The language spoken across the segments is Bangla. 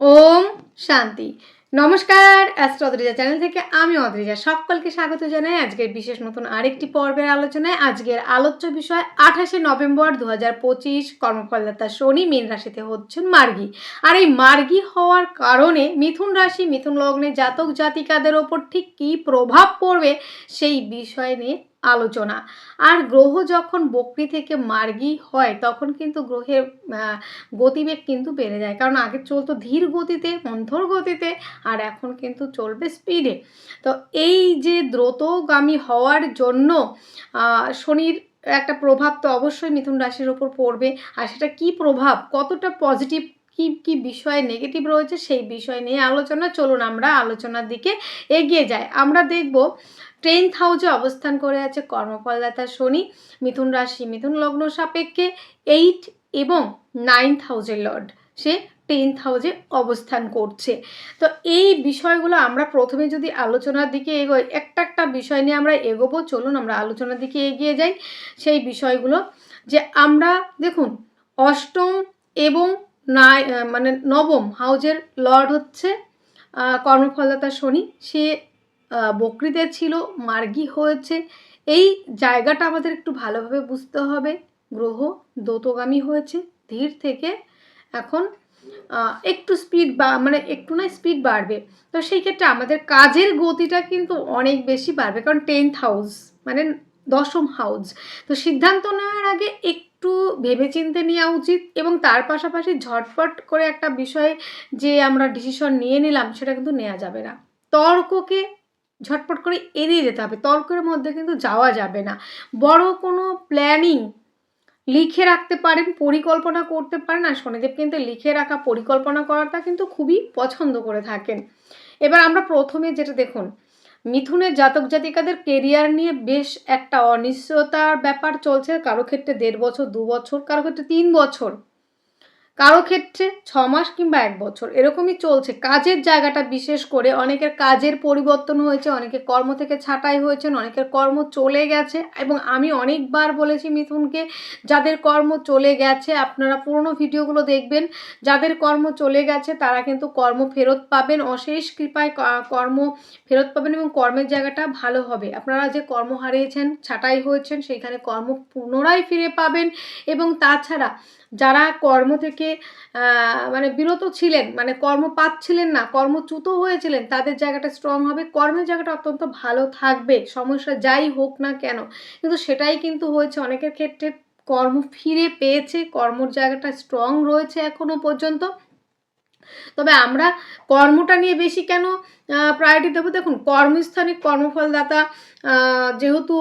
ওম শান্তি। নমস্কার অ্যাস্ট্রো অদ্রিজা চ্যানেল থেকে আমি অদ্রিজা। সকলকে স্বাগত জানাই আজকের বিশেষ নতুন আরেকটি পর্বের আলোচনায়। আজকের আলোচ্য বিষয়, আঠাশে নভেম্বর দু হাজার পঁচিশ, কর্মফলদাতা শনি মীন রাশিতে হচ্ছেন মার্গী। আর এই মার্গী হওয়ার কারণে মিথুন রাশি, মিথুন লগ্নে জাতক জাতিকাদের ওপর ঠিক কী প্রভাব পড়বে সেই বিষয় নিয়ে আলোচনা। আর গ্রহ যখন বকরি থেকে মার্গী হয়, তখন কিন্তু গ্রহের গতিবেগ কিন্তু বেড়ে যায়। কারণ আগে চলতো ধীর গতিতে মন্থর গতিতে, আর এখন কিন্তু চলবে স্পিডে। তো এই যে দ্রুতগামী হওয়ার জন্য শনির একটা প্রভাব তো অবশ্যই মিথুন রাশির ওপর পড়বে। আর সেটা কি প্রভাব? কতটা পজিটিভ কি কি বিষয়ে নেগেটিভ রয়েছে? সেই বিষয় নিয়ে আলোচনা। চলুন আমরা আলোচনার দিকে এগিয়ে যাই। আমরা দেখব টেন্থ হাউসে অবস্থান করে আছে কর্মফলদাতা শনি, মিথুন রাশি, মিথুন লগ্ন সাপেক্ষে এইট এবং নাইন্থ হাউসের লর্ড সে টেন্থ হাউসে অবস্থান করছে। তো এই বিষয়গুলো আমরা প্রথমে যদি আলোচনার দিকে এগোই, একটা একটা বিষয় নিয়ে আমরা এগোবো, চলুন আমরা আলোচনার দিকে এগিয়ে যাই। সেই বিষয়গুলো যে আমরা দেখুন, অষ্টম এবং নাই মানে নবম হাউজের লর্ড হচ্ছে কর্মফলদাতা শনি, সে বকরিতে ছিল, মার্গী হয়েছে। এই জায়গাটা আমাদের একটু ভালোভাবে বুঝতে হবে। গ্রহ দ্রুতগামী হয়েছে, ধীর থেকে এখন একটু স্পিড বা মানে একটু না স্পিড বাড়বে। তো সেই ক্ষেত্রে আমাদের কাজের গতিটা কিন্তু অনেক বেশি বাড়বে, কারণ টেন্থ হাউস মানে দশম হাউস তো সিদ্ধান্ত নেওয়ার আগে একটু ভেবেচিন্তে নেওয়া উচিত এবং তার পাশাপাশি ঝটপট করে একটা বিষয় যে আমরা ডিসিশন নিয়ে নিলাম, সেটা কিন্তু নেওয়া যাবে না। তর্ককে ঝটপট করে এড়িয়ে যেতে হবে। তর্কের মধ্যে কিন্তু যাওয়া যাবে না। বড় কোনো প্ল্যানিং লিখে রাখতে পারেন, পরিকল্পনা করতে পারেন আর শনিদেব কিন্তু লিখে রাখা, পরিকল্পনা করাটা কিন্তু খুবই পছন্দ করে থাকেন। এবার আমরা প্রথমে যেটা দেখুন, মিথুনের জাতক জাতিকাদের কেরিয়ার নিয়ে বেশ একটা অনিশ্চয়তার ব্যাপার চলছে। কারও ক্ষেত্রে দেড় বছর, দু বছর, কারও ক্ষেত্রে তিন বছর। কারও ক্ষেত্রে ছ মাস কিংবা এক বছর, এরকমই চলছে। কাজের জায়গাটা বিশেষ করে অনেকের কাজের পরিবর্তন হয়েছে অনেকে কর্ম থেকে ছাঁটাই হয়েছেন অনেকের কর্ম চলে গেছে এবং আমি অনেকবার বলেছি মিথুনকে, যাদের কর্ম চলে গেছে, আপনারা পুরনো ভিডিওগুলো দেখবেন, যাদের কর্ম চলে গেছে, তারা কিন্তু কর্ম ফেরত পাবেন, অশেষ কৃপায় কর্ম ফেরত পাবেন এবং কর্মের জায়গাটা ভালো হবে। আপনারা যে কর্ম হারিয়েছেন, ছাঁটাই হয়েছেন, সেইখানে কর্ম পুনরায় ফিরে পাবেন এবং তাছাড়া যারা কর্ম থেকে মানে বিরত ছিলেন মানে কর্ম পাচ্ছিলেন না, কর্মচ্যুত হয়েছিলেন, তাদের জায়গাটা স্ট্রং হবে, কর্মের জায়গাটা অত্যন্ত ভালো থাকবে, সমস্যা যাই হোক না কেন। কিন্তু সেটাই কিন্তু হয়েছে, অনেকের ক্ষেত্রে কর্ম ফিরে পেয়েছে, কর্মর জায়গাটা স্ট্রং রয়েছে এখনও পর্যন্ত। তবে আমরা কর্মটা নিয়ে বেশি কেন প্রায়োরিটি দেবো? দেখুন, কর্মস্থানিক কর্মফলদাতা যেহেতু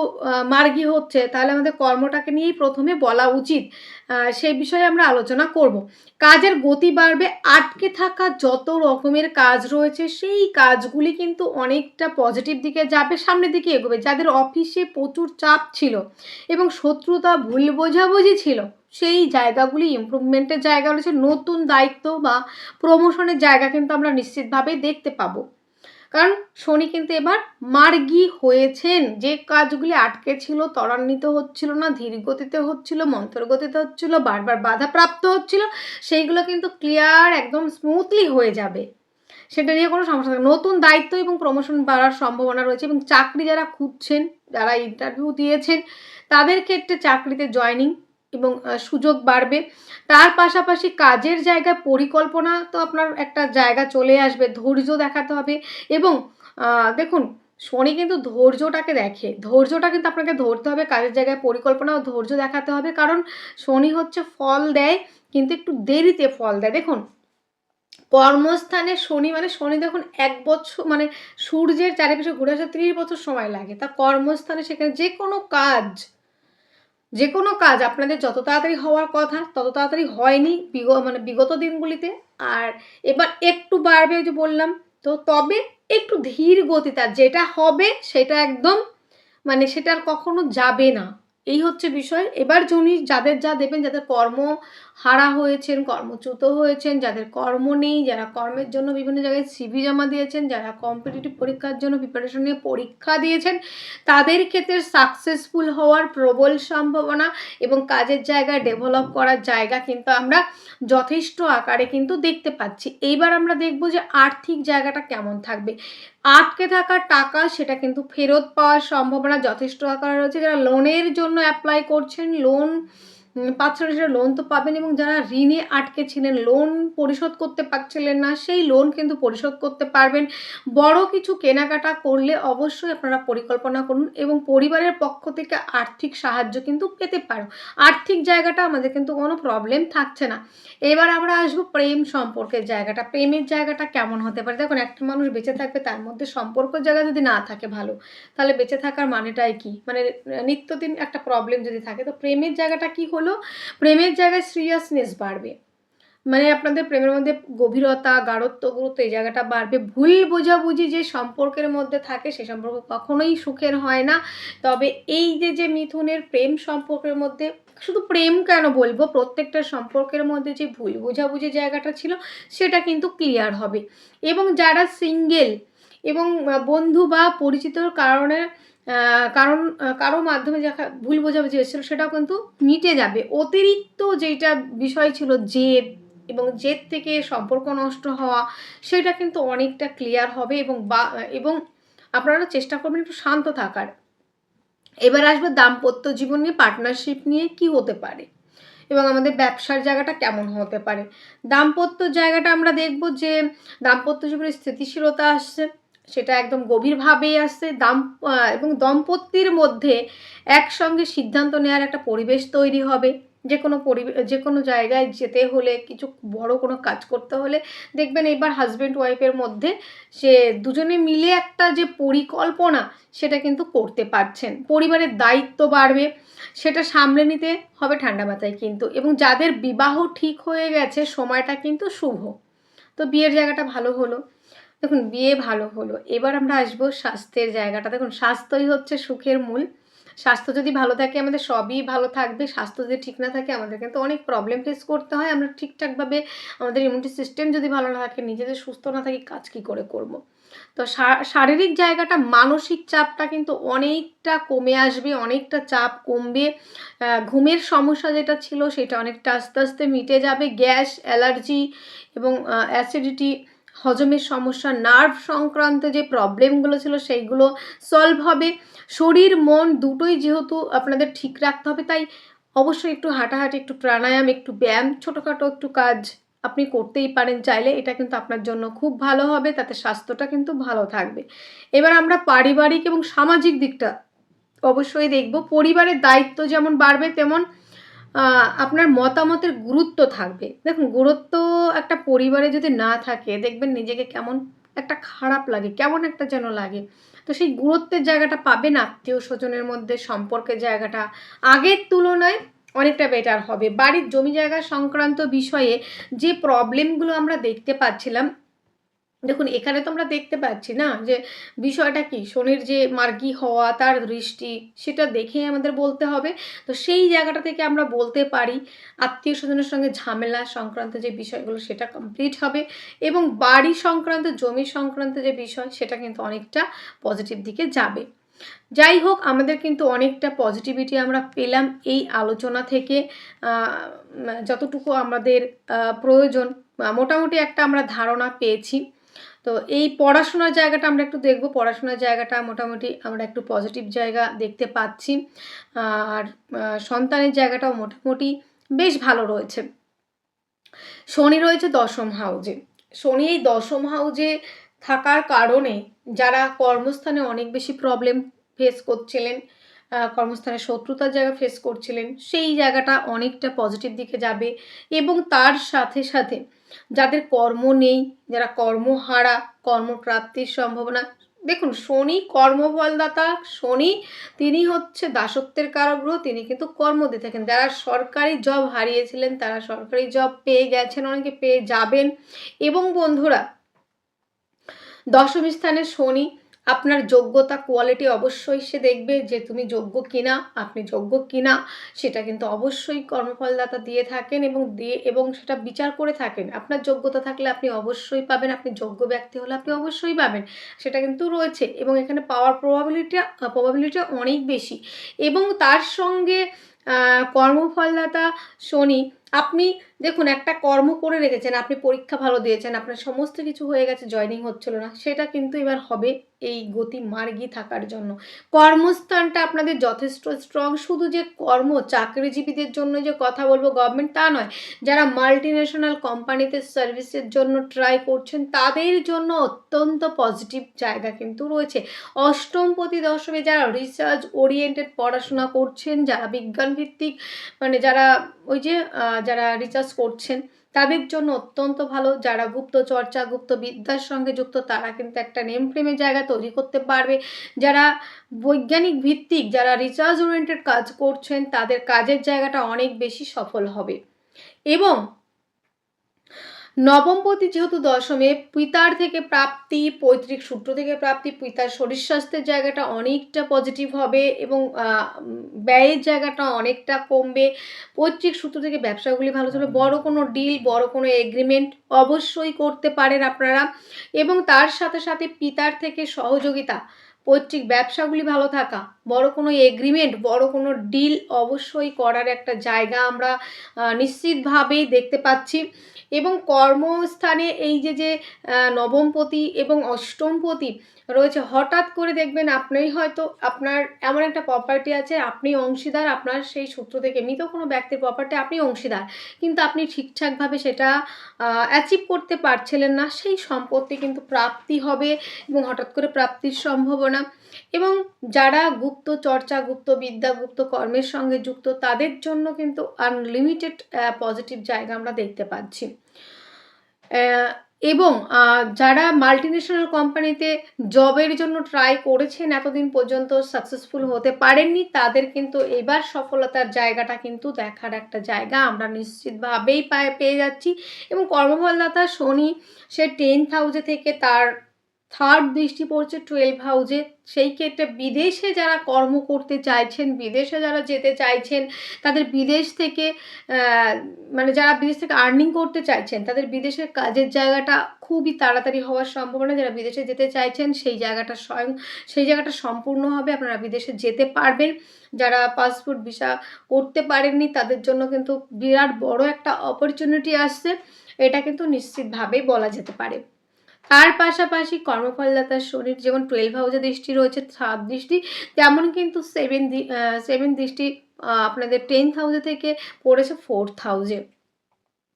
মার্গী হচ্ছে, তাহলে আমাদের কর্মটাকে নিয়েই প্রথমে বলা উচিত। সেই বিষয়ে আমরা আলোচনা করব। কাজের গতি বাড়বে, আটকে থাকা যত রকমের কাজ রয়েছে, সেই কাজগুলি কিন্তু অনেকটা পজিটিভ দিকে যাবে, সামনের দিকে এগোবে। যাদের অফিসে প্রচুর চাপ ছিল এবং শত্রুতা ভুল বোঝাবুঝি ছিল সেই জায়গাগুলি ইমপ্রুভমেন্টের জায়গা রয়েছে, নতুন দায়িত্ব বা প্রমোশনের জায়গা কিন্তু আমরা নিশ্চিতভাবেই দেখতে পাবো। কারণ শনি কিন্তু এবার মার্গী হয়েছেন। যে কাজগুলি আটকে ছিল, ত্বরান্বিত হচ্ছিল না ধীর গতিতে হচ্ছিল মন্থর গতিতে হচ্ছিল, বারবার বাধা প্রাপ্ত হচ্ছিল, সেইগুলো কিন্তু ক্লিয়ার একদম স্মুথলি হয়ে যাবে। সেটা নিয়ে কোনো সমস্যা নেই। নতুন দায়িত্ব এবং প্রমোশন বাড়ার সম্ভাবনা রয়েছে এবং চাকরি যারা খুঁজছেন, যারা ইন্টারভিউ দিয়েছেন, তাদের ক্ষেত্রে চাকরিতে জয়নিং এবং সুযোগ বাড়বে। তার পাশাপাশি কাজের জায়গায় পরিকল্পনা তো আপনার একটা জায়গা চলে আসবে, ধৈর্য দেখাতে হবে এবং দেখুন, শনি কিন্তু ধৈর্যটাকে দেখে। ধৈর্যটা কিন্তু আপনাকে ধরতে হবে, কাজের জায়গায় পরিকল্পনা ও ধৈর্য দেখাতে হবে কারণ শনি হচ্ছে ফল দেয়, কিন্তু একটু দেরিতে ফল দেয়। দেখুন, কর্মস্থানে শনি মানে শনি দেখুন এক বছর মানে সূর্যের চারিপাশে ঘুরে আসতে ত্রিশ বছর সময় লাগে। তা কর্মস্থানে সেখানে যে কোনো কাজ যে কোনো কাজ, আপনাদের যত তাড়াতাড়ি হওয়ার কথা, তত তাড়াতাড়ি হয়নি বিগ মানে বিগত দিনগুলিতে। আর এবার একটু বাড়বে যে বললাম, তো তবে একটু ধীর গতি তার যেটা হবে সেটা একদম মানে সেটা আর কখনো যাবে না। এই হচ্ছে বিষয়। এবার জনি যাদের যা দেবেন, যাদের কর্ম হারা হয়েছেন, কর্মচ্যুত হয়েছেন, যাদের কর্ম নেই, যারা কর্মের জন্য বিভিন্ন জায়গায় সিভি জমা দিয়েছেন, যারা কম্পিটিটিভ পরীক্ষার জন্য প্রিপারেশন নিয়ে পরীক্ষা দিয়েছেন, তাদের ক্ষেত্রে সাকসেসফুল হওয়ার প্রবল সম্ভাবনা এবং কাজের জায়গায় ডেভেলপ করার জায়গা কিন্তু আমরা যথেষ্ট আকারে কিন্তু দেখতে পাচ্ছি। এইবার আমরা দেখব যে আর্থিক জায়গাটা কেমন থাকবে। আটকে থাকা টাকা সেটা কিন্তু ফেরত পাওয়ার সম্ভাবনা যথেষ্ট আকারে রয়েছে। যারা লোনের জন্য অ্যাপ্লাই করছেন লোন পাচ্ছেন সেটা লোন তো পাবেন এবং যারা ঋণে আটকে ছিলেন লোন পরিশোধ করতে পারছিলেন না, সেই লোন কিন্তু পরিশোধ করতে পারবেন। বড় কিছু কেনাকাটা করলে অবশ্যই আপনারা পরিকল্পনা করুন এবং পরিবারের পক্ষ থেকে আর্থিক সাহায্য কিন্তু পেতে পারো। আর্থিক জায়গাটা আমাদের কিন্তু কোনো প্রবলেম থাকছে না। এবার আমরা আসব প্রেম সম্পর্কের জায়গাটা। প্রেমের জায়গাটা কেমন হতে পারে? দেখুন, একটা মানুষ বেঁচে থাকবে, তার মধ্যে সম্পর্কের জায়গা যদি না থাকে ভালো, তাহলে বেঁচে থাকার মানেটাই কি? মানে নিত্যদিন একটা প্রবলেম যদি থাকে, তো প্রেমের জায়গাটা কি হলো, প্রেমের জায়গায় সিরিয়াসনেস বাড়বে। মানে আপনাদের প্রেমের মধ্যে গভীরতা, গাঢ়ত্ব, গুরুত্ব, এই জায়গাটা বাড়বে। ভুল বোঝাবুঝি যে সম্পর্কের মধ্যে থাকে, সে সম্পর্ক কখনোই সুখের হয় না। তবে এই যে যে মিথুনের প্রেম সম্পর্কের মধ্যে, শুধু প্রেম কেন বলব? প্রত্যেকটা সম্পর্কের মধ্যে যে ভুল বোঝাবুঝি জায়গাটা ছিল, সেটা কিন্তু ক্লিয়ার হবে। এবং যারা সিঙ্গেল এবং বন্ধু বা পরিচিতর কারণে কারণ কারও মাধ্যমে যা ভুল বোঝাবুঝি এসেছিল সেটাও কিন্তু মিটে যাবে। অতিরিক্ত যেটা বিষয় ছিল জেদ এবং জেদ থেকে সম্পর্ক নষ্ট হওয়া, সেটা কিন্তু অনেকটা ক্লিয়ার হবে এবং বা, এবং আপনারা চেষ্টা করবেন একটু শান্ত থাকার। এবার আসবে দাম্পত্য জীবন নিয়ে পার্টনারশিপ নিয়ে কি হতে পারে এবং আমাদের ব্যবসার জায়গাটা কেমন হতে পারে। দাম্পত্য জায়গাটা আমরা দেখব যে, দাম্পত্য জীবনে স্থিতিশীলতা আসছে। সেটা একদম গভীরভাবেই আসছে। দাম এবং দম্পতির মধ্যে একসঙ্গে সিদ্ধান্ত নেওয়ার একটা পরিবেশ তৈরি হবে। যে কোনো পরিবেশ যে কোনো জায়গায় যেতে হলে, কিছু বড় কোনো কাজ করতে হলে দেখবেন এবার হাজব্যান্ড ওয়াইফের মধ্যে সে দুজনে মিলে একটা যে পরিকল্পনা, সেটা কিন্তু করতে পারছেন। পরিবারের দায়িত্ব বাড়বে, সেটা সামলে নিতে হবে ঠান্ডা মাথায় কিন্তু। এবং যাদের বিবাহ ঠিক হয়ে গেছে, সময়টা কিন্তু শুভ। তো বিয়ের জায়গাটা ভালো হলো। দেখুন, বিয়ে ভালো হলো। এবার আমরা আসব স্বাস্থ্যের জায়গাটা। দেখুন, স্বাস্থ্যই হচ্ছে সুখের মূল। স্বাস্থ্য যদি ভালো থাকে, আমাদের সবই ভালো থাকবে। স্বাস্থ্য যদি ঠিক না থাকে, আমাদের কিন্তু অনেক প্রবলেম ফেস করতে হয়। আমরা ঠিকঠাকভাবে আমাদের ইমিউনিটি সিস্টেম যদি ভালো না থাকে, নিজেদের সুস্থ না থাকি, কাজ কী করে করব। তো শারীরিক জায়গাটা, মানসিক চাপটা কিন্তু অনেকটা কমে আসবে, অনেকটা চাপ কমবে। ঘুমের সমস্যা যেটা ছিল, সেটা অনেকটা আস্তে আস্তে মিটে যাবে। গ্যাস, অ্যালার্জি এবং অ্যাসিডিটি হজমের সমস্যা নার্ভ সংক্রান্ত যে প্রবলেমগুলো ছিল সেইগুলো সলভ হবে। শরীর, মন দুটোই যেহেতু আপনাদের ঠিক রাখতে হবে, তাই অবশ্যই একটু হাঁটাহাঁটি, একটু প্রাণায়াম, একটু ব্যায়াম, ছোটোখাটো একটু কাজ আপনি করতেই পারেন। চাইলে এটা কিন্তু আপনার জন্য খুব ভালো হবে, তাতে স্বাস্থ্যটা কিন্তু ভালো থাকবে। এবার আমরা পারিবারিক এবং সামাজিক দিকটা অবশ্যই দেখব। পরিবারের দায়িত্ব যেমন বাড়বে, তেমন আপনার মতামতের গুরুত্ব থাকবে। দেখুন, গুরুত্ব একটা পরিবারে যদি না থাকে, দেখবেন নিজেকে কেমন একটা খারাপ লাগে, কেমন একটা যেন লাগে। তো সেই গুরুত্বের জায়গাটা পাবেন আত্মীয় স্বজনের মধ্যে, সম্পর্কের জায়গাটা। আগের তুলনায় অনেকটা বেটার হবে। বাড়ির জমি জায়গা সংক্রান্ত বিষয়ে যে প্রবলেমগুলো আমরা দেখতে পাচ্ছিলাম দেখুন, এখানে তো আমরা দেখতে পাচ্ছি না যে বিষয়টা কি? শনির যে মার্গী হওয়া, তার দৃষ্টি, সেটা দেখেই আমাদের বলতে হবে। তো সেই জায়গাটা থেকে আমরা বলতে পারি, আত্মীয় স্বজনের সঙ্গে ঝামেলা সংক্রান্ত যে বিষয়গুলো, সেটা কমপ্লিট হবে এবং বাড়ি সংক্রান্ত, জমি সংক্রান্ত যে বিষয়, সেটা কিন্তু অনেকটা পজিটিভ দিকে যাবে। যাই হোক, আমাদের কিন্তু অনেকটা পজিটিভিটি আমরা পেলাম এই আলোচনা থেকে। যতটুকু আমাদের প্রয়োজন মোটামুটি একটা আমরা ধারণা পেয়েছি। তো এই পড়াশোনার জায়গাটা আমরা একটু দেখব। পড়াশোনার জায়গাটা মোটামুটি আমরা একটু পজিটিভ জায়গা দেখতে পাচ্ছি। আর সন্তানের জায়গাটাও মোটামুটি বেশ ভালো রয়েছে। শনি রয়েছে দশম হাউজে। শনি এই দশম হাউজে থাকার কারণে যারা কর্মস্থানে অনেক বেশি প্রবলেম ফেস করছিলেন কর্মস্থানে শত্রুতার জায়গা ফেস করছিলেন, সেই জায়গাটা অনেকটা পজিটিভ দিকে যাবে এবং তার সাথে সাথে যাদের কর্ম নেই, যারা কর্মহারা, কর্মপ্রাপ্তির সম্ভাবনা। দেখুন, শনি কর্মফলদাতা, শনি তিনি হচ্ছে দাসত্বের কারগ্রহ, তিনি কিন্তু কর্ম দিয়ে থাকেন। যারা সরকারি জব হারিয়েছিলেন, তারা সরকারি জব পেয়ে গেছেন, অনেকে পেয়ে যাবেন। এবং বন্ধুরা, দশম স্থানে শনি আপনার যোগ্যতা কোয়ালিটি অবশ্যই সে দেখবে যে তুমি যোগ্য কিনা, আপনি যোগ্য কিনা, সেটা কিন্তু অবশ্যই কর্মফলদাতা দিয়ে থাকেন এবং দিয়ে, এবং সেটা বিচার করে থাকেন। আপনার যোগ্যতা থাকলে আপনি অবশ্যই পাবেন, আপনি যোগ্য ব্যক্তি হলে আপনি অবশ্যই পাবেন, সেটা কিন্তু রয়েছে এবং এখানে পাওয়ার প্রবাবিলিটিটা প্রবাবিলিটি অনেক বেশি। এবং তার সঙ্গে কর্মফলদাতা শনি, আপনি দেখুন, একটা কর্ম করে রেখেছেন, আপনি পরীক্ষা ভালো দিয়েছেন, আপনার সমস্ত কিছু হয়ে গেছে জয়নিং হচ্ছিল না, সেটা কিন্তু এবার হবে এই গতি মার্গী থাকার জন্য। কর্মস্থানটা আপনাদের যথেষ্ট স্ট্রং শুধু যে কর্ম, চাকরিজীবীদের জন্য যে কথা বলব গভর্নমেন্ট তা নয়, যারা মাল্টি ন্যাশনাল কোম্পানিতে সার্ভিসের জন্য ট্রাই করছেন, তাদের জন্য অত্যন্ত পজিটিভ জায়গা কিন্তু রয়েছে। অষ্টম প্রতি দশমে যারা রিসার্চ ওরিয়েন্টেড পড়াশোনা করছেন, যারা বিজ্ঞান ভিত্তিক মানে যারা ওই যে যারা রিসার্চ করছেন। তাদের জন্য অত্যন্ত ভালো। যারা গুপ্ত চর্চা, গুপ্ত বিদ্যার সঙ্গে যুক্ত, তারা কিন্তু একটা নেম ফ্রেমের জায়গা তৈরি করতে পারবে। যারা বৈজ্ঞানিক ভিত্তিক, যারা রিসার্চ ওরিয়েন্টেড কাজ করছেন, তাদের কাজের জায়গাটা অনেক বেশি সফল হবে। এবং নবমপতি যেহেতু দশমে, পিতার থেকে প্রাপ্তি, পৈতৃক সূত্র থেকে প্রাপ্তি, পিতার শরীর স্বাস্থ্যের জায়গাটা অনেকটা পজিটিভ হবে এবং ব্যয়ের জায়গাটা অনেকটা কমবে। পৈতৃক সূত্র থেকে ব্যবসাগুলি ভালো চলবে বড় কোনো ডিল বড় কোনো এগ্রিমেন্ট অবশ্যই করতে পারেন আপনারা। এবং তার সাথে সাথে পিতার থেকে সহযোগিতা। পৈতৃক ব্যবসাগুলি ভালো থাকা, বড় কোনো এগ্রিমেন্ট বড় কোনো ডিল অবশ্যই করার একটা জায়গা আমরা নিশ্চিতভাবেই দেখতে পাচ্ছি। এবং কর্মস্থানে এই যে যে নবমপতি এবং অষ্টমপতি রয়েছে। হঠাৎ করে দেখবেন আপনি হয়তো আপনার এমন একটা প্রপার্টি আছে, আপনি অংশীদার, আপনার সেই সূত্র থেকে মৃত কোনো ব্যক্তির প্রপার্টি আপনি অংশীদার। কিন্তু আপনি ঠিকঠাকভাবে সেটা অ্যাচিভ করতে পারছিলেন না। সেই সম্পত্তি কিন্তু প্রাপ্তি হবে এবং হঠাৎ করে প্রাপ্তির সম্ভাবনা। এবং যারা গুপ্ত চর্চা, গুপ্ত বিদ্যা, গুপ্ত কর্মের সঙ্গে যুক্ত, তাদের জন্য কিন্তু আনলিমিটেড পজিটিভ জায়গা আমরা দেখতে পাচ্ছি। এবং যারা মাল্টিনেশনাল কোম্পানিতে জবের জন্য ট্রাই করেছেন এতদিন পর্যন্ত সাকসেসফুল হতে পারেননি, তাদের কিন্তু এবার সফলতার জায়গাটা কিন্তু দেখার একটা জায়গা আমরা নিশ্চিতভাবেই পায়ে, পেয়ে যাচ্ছি। এবং কর্মফলদাতা শনি, সে টেন থাউজেন্ড থেকে তার থার্ড দৃষ্টি পড়ছে টুয়েলভ হাউজে সেই ক্ষেত্রে বিদেশে যারা কর্ম করতে চাইছেন, বিদেশে যারা যেতে চাইছেন, তাদের বিদেশ থেকে মানে যারা বিদেশ থেকে আর্নিং করতে চাইছেন, তাদের বিদেশের কাজের জায়গাটা খুবই তাড়াতাড়ি হওয়ার সম্ভাবনা। যারা বিদেশে যেতে চাইছেন, সেই জায়গাটা স্বয়ং, সেই জায়গাটা সম্পূর্ণ হবে। আপনারা বিদেশে যেতে পারবেন। যারা পাসপোর্ট ভিসা করতে পারেননি, তাদের জন্য কিন্তু বিরাট বড় একটা অপরচুনিটি আসছে। এটা কিন্তু নিশ্চিতভাবেই বলা যেতে পারে। তার পাশাপাশি কর্মফলদাতার শরীর যেমন টুয়েলভ হাউসে দৃষ্টি রয়েছে সাত দৃষ্টি, তেমন কিন্তু সেভেন সেভেন দৃষ্টি আপনাদের টেন্থ হাউসে থেকে পড়েছে ফোর্থ হাউসে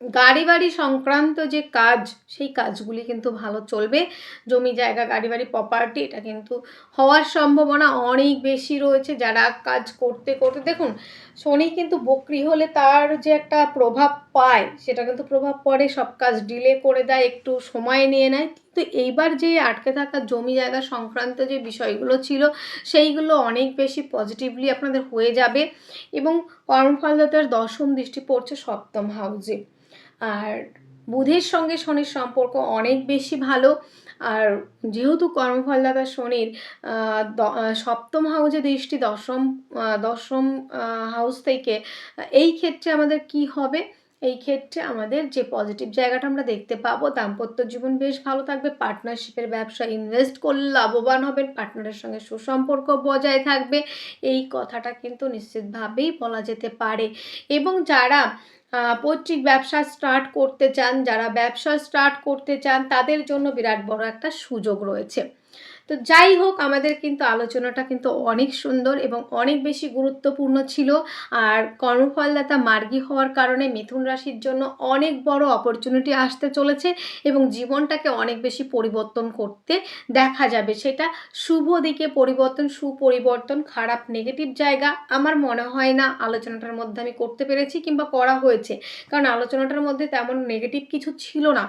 গাড়ি বাড়ি সংক্রান্ত যে কাজ, সেই কাজগুলি কিন্তু ভালো চলবে। জমি জায়গা গাড়ি বাড়ি প্রপার্টি এটা কিন্তু হওয়ার সম্ভাবনা অনেক বেশি রয়েছে। যারা কাজ করতে করতে, দেখুন, শনি কিন্তু বকরি হলে তার যে একটা প্রভাব পায়, সেটা কিন্তু প্রভাব পড়ে, সব কাজ ডিলে করে দেয়, একটু সময় নিয়ে নেয়। কিন্তু এইবার যে আটকে থাকা জমি জায়গা সংক্রান্ত যে বিষয়গুলো ছিল, সেইগুলো অনেক বেশি পজিটিভলি আপনাদের হয়ে যাবে এবং কর্মফলদাতার দশম দৃষ্টি পড়ছে সপ্তম হাউসে আর বুধের সঙ্গে শনির সম্পর্ক অনেক বেশি ভালো। আর যেহেতু কর্মফলদাতা শনির সপ্তম হাউসে দৃষ্টি দশম দশম হাউস থেকে এই ক্ষেত্রে আমাদের কি হবে? এই ক্ষেত্রে আমাদের যে পজিটিভ জায়গাটা আমরা দেখতে পাবো, দাম্পত্য জীবন বেশ ভালো থাকবে পার্টনারশিপের ব্যবসা ইনভেস্ট করলে লাভবান হবেন পার্টনারের সঙ্গে সুসম্পর্ক বজায় থাকবে, এই কথাটা কিন্তু নিশ্চিতভাবেই বলা যেতে পারে। এবং যারা পৈতৃক ব্যবসা স্টার্ট করতে চান, যারা ব্যবসা স্টার্ট করতে চান, তাদের জন্য বিরাট বড় একটা সুযোগ রয়েছে। তো যাই হোক, আমাদের কিন্তু আলোচনাটা কিন্তু অনেক সুন্দর এবং অনেক বেশি গুরুত্বপূর্ণ ছিল। আর কর্মফলদাতা মার্গী হওয়ার কারণে মিথুন রাশির জন্য অনেক বড় অপরচুনিটি আসতে চলেছে এবং জীবনটাকে অনেক বেশি পরিবর্তন করতে দেখা যাবে। সেটা শুভ দিকে পরিবর্তন, সুপরিবর্তন, খারাপ নেগেটিভ জায়গা আমার মনে হয় না আলোচনাটার মধ্যে আমি করতে পেরেছি কিংবা করা হয়েছে। কারণ আলোচনাটার মধ্যে তেমন নেগেটিভ কিছু ছিল না।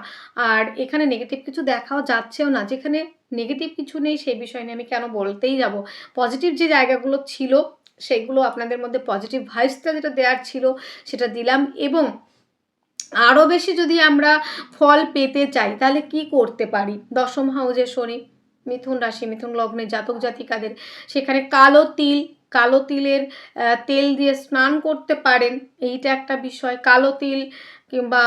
আর এখানে নেগেটিভ কিছু দেখাও যাচ্ছেও না। যেখানে নেগেটিভ কিছু নেই, সেই বিষয় নিয়ে আমি কেন বলতেই যাব? পজিটিভ যে জায়গাগুলো ছিল সেগুলো আপনাদের মধ্যে পজিটিভ ভাইসটা যেটা দেওয়ার ছিল, সেটা দিলাম এবং আরও বেশি যদি আমরা ফল পেতে চাই, তাহলে কি করতে পারি? দশম হাউজে শনি, মিথুন রাশি, মিথুন লগ্নে জাতক জাতিকাদের, সেখানে কালো তিল, কালো তিলের তেল দিয়ে স্নান করতে পারেন, এইটা একটা বিষয়। কালো তিল কিংবা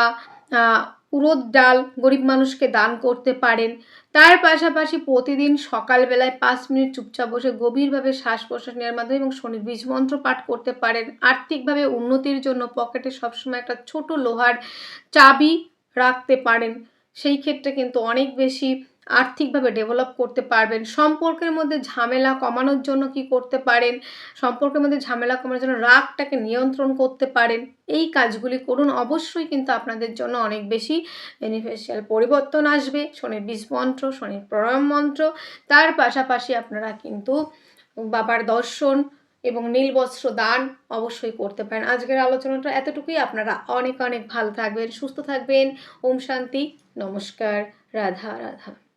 উড়দ ডাল গরিব মানুষকে দান করতে পারেন। তার পাশাপাশি প্রতিদিন সকালবেলায় পাঁচ মিনিট চুপচাপ বসে গভীরভাবে শ্বাস প্রশ্বাস নেওয়ার মাধ্যমে এবং শনির বীজ মন্ত্র পাঠ করতে পারেন। আর্থিকভাবে উন্নতির জন্য পকেটে সবসময় একটা ছোট লোহার চাবি রাখতে পারেন। সেই ক্ষেত্রে কিন্তু অনেক বেশি আর্থিকভাবে ডেভেলপ করতে পারবেন। সম্পর্কের মধ্যে ঝামেলা কমানোর জন্য কি করতে পারেন? সম্পর্কের মধ্যে ঝামেলা কমানোর জন্য রাগটাকে নিয়ন্ত্রণ করতে পারেন। এই কাজগুলি করুন। অবশ্যই কিন্তু আপনাদের জন্য অনেক বেশি বেনিফিশিয়াল পরিবর্তন আসবে। শনির বীজ মন্ত্র, শনির প্রণাম মন্ত্র। তার পাশাপাশি আপনারা কিন্তু বাবার দর্শন এবং নীল বস্ত্র দান অবশ্যই করতে পারেন। আজকের আলোচনাটা এতটুকুই। আপনারা অনেক অনেক ভালো থাকবেন, সুস্থ থাকবেন। ওম শান্তি। নমস্কার। রাধা রাধা।